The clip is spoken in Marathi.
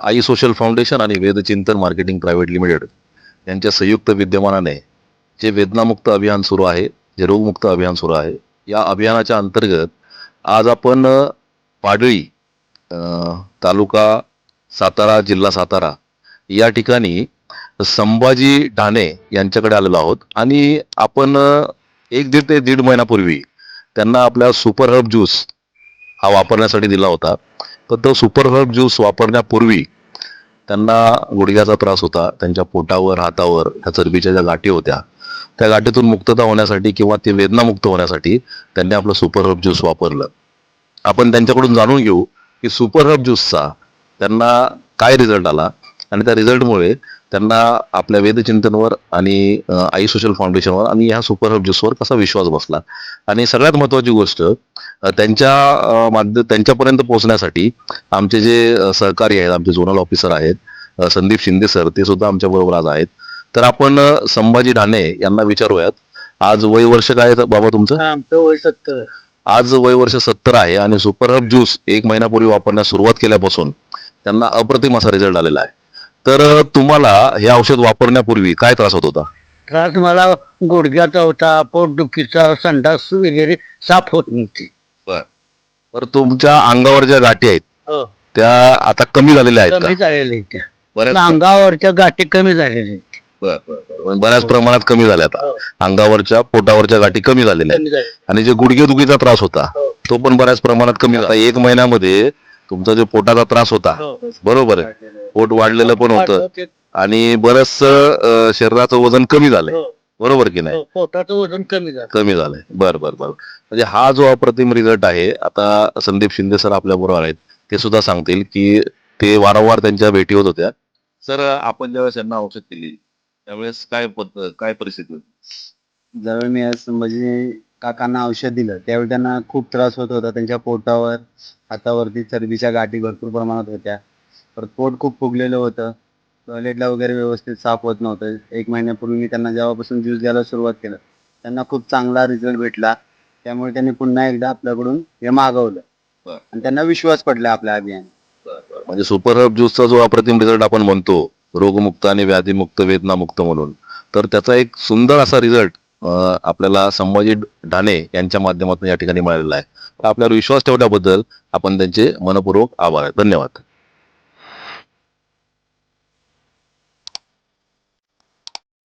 आई सोशल फाउंडेशन आणि वेदचिंतन मार्केटिंग प्रायव्हेट लिमिटेड यांच्या संयुक्त विद्यमानाने जे वेदनामुक्त अभियान सुरू आहे जे रोगमुक्त अभियान सुरू आहे या अभियानाच्या अंतर्गत आज आपण पाडळी तालुका सातारा जिल्हा सातारा या ठिकाणी संभाजी ढाणे यांच्याकडे आलेलो आहोत आणि आपण एक दीड ते दीड महिन्यापूर्वी त्यांना आपल्या सुपर हर्ब ज्यूस हा वापरण्यासाठी दिला होता. तर तो सुपर हर्ब ज्यूस वापरण्यापूर्वी त्यांना गुडघ्याचा त्रास होता त्यांच्या पोटावर हातावर ह्या चरबीच्या ज्या गाठी होत्या त्या गाठीतून मुक्तता होण्यासाठी किंवा ते वेदनामुक्त होण्यासाठी त्यांनी आपलं सुपर हर्ब ज्यूस वापरलं. आपण त्यांच्याकडून जाणून घेऊ की सुपर हर्ब ज्यूसचा त्यांना काय रिझल्ट आला आणि त्या रिझल्टमुळे त्यांना आपल्या वेदचिंतनवर आणि आई सोशल फाउंडेशनवर आणि ह्या सुपर हर्ब ज्यूसवर कसा विश्वास बसला? आणि सगळ्यात महत्वाची गोष्ट त्यांच्या अं, माध्य त्यांच्यापर्यंत पोहोचण्यासाठी आमचे जे सहकारी आहेत आमचे झोनल ऑफिसर आहेत संदीप शिंदे सर ते सुद्धा आमच्या बरोबर आज आहेत. तर आपण संभाजी ढाणे यांना विचारूयात. आज वय वर्ष काय बाबा तुमचं? आमचं वय सत्तर. आज वय वर्ष सत्तर आहे आणि सुपर हब ज्यूस एक महिन्यापूर्वी वापरण्यास सुरुवात केल्यापासून त्यांना अप्रतिम असा रिझल्ट आलेला आहे. तर तुम्हाला हे औषध वापरण्यापूर्वी काय त्रास होत होता त्रास मला गुडघ्याचा होता पोटदुखीचा संडास वगैरे साफ होत नव्हती तर तुमच्या अंगावर ज्या गाठी आहेत हो. त्या आता कमी झालेल्या आहेत कमी का झालेल्या त्या. बऱ्याच अंगावरच्या गाठी कमी झालेल्या आहेत. बरं, बरं, बरं. बऱ्याच प्रमाणात कमी झाल्या आता हो. अंगावरच्या पोटावरच्या गाठी कमी झालेल्या आहेत कमी. आणि जे गुडघेदुखीचा त्रास होता हो. तो पण बऱ्याच प्रमाणात कमी झाला एक महिन्यामध्ये तुमचा जो पोटाचा त्रास होता हो. बरोबर आहे. पोट वाढलेलं पण होतं. आणि बरंच शरीराचं वजन कमी झालंय. हो. बरोबर की नाही? हो, पोटाचं वजन कमी झालं कमी झालंय. बर बर बर. म्हणजे हा जो अप्रतिम रिझल्ट आहे आता संदीप शिंदे सर आपल्या बरोबर आहेत. ते सुद्धा सांगतील की ते वारंवार त्यांच्या भेटी होत होत्या. सर आपण ज्यावेळेस यांना औषध दिली त्यावेळेस काय काय परिस्थिती होती? ज्यावेळी मी आज म्हणजे काकांना औषध दिलं. त्यावेळी त्यांना खूप त्रास होत होता. त्यांच्या पोटावर हातावरती चरबीच्या गाठी भरपूर प्रमाणात होत्या. परत पोट खूप फुगलेलं होतं. टॉयलेटला वगैरे व्यवस्थित साफ होत नव्हतं. एक महिन्यापूर्वी मी त्यांना जेव्हापासून ज्यूस द्यायला सुरुवात केलं त्यांना खूप चांगला रिझल्ट भेटला. त्यामुळे त्यांनी पुन्हा एकदा आपल्याकडून हे मागवलं. आणि त्यांना विश्वास पडला आपल्या अभियान म्हणजे सुपर हर्ब ज्यूसचा जो अप्रतिम रिझल्ट आपण म्हणतो रोगमुक्त आणि व्याधीमुक्त वेदनामुक्त म्हणून तर त्याचा एक सुंदर असा रिझल्ट आपल्याला संभाजी ढाणे यांच्या माध्यमातून या ठिकाणी मिळालेला आहे. आपल्यावर विश्वास ठेवल्याबद्दल आपण त्यांचे मनपूर्वक आभार आहेत धन्यवाद.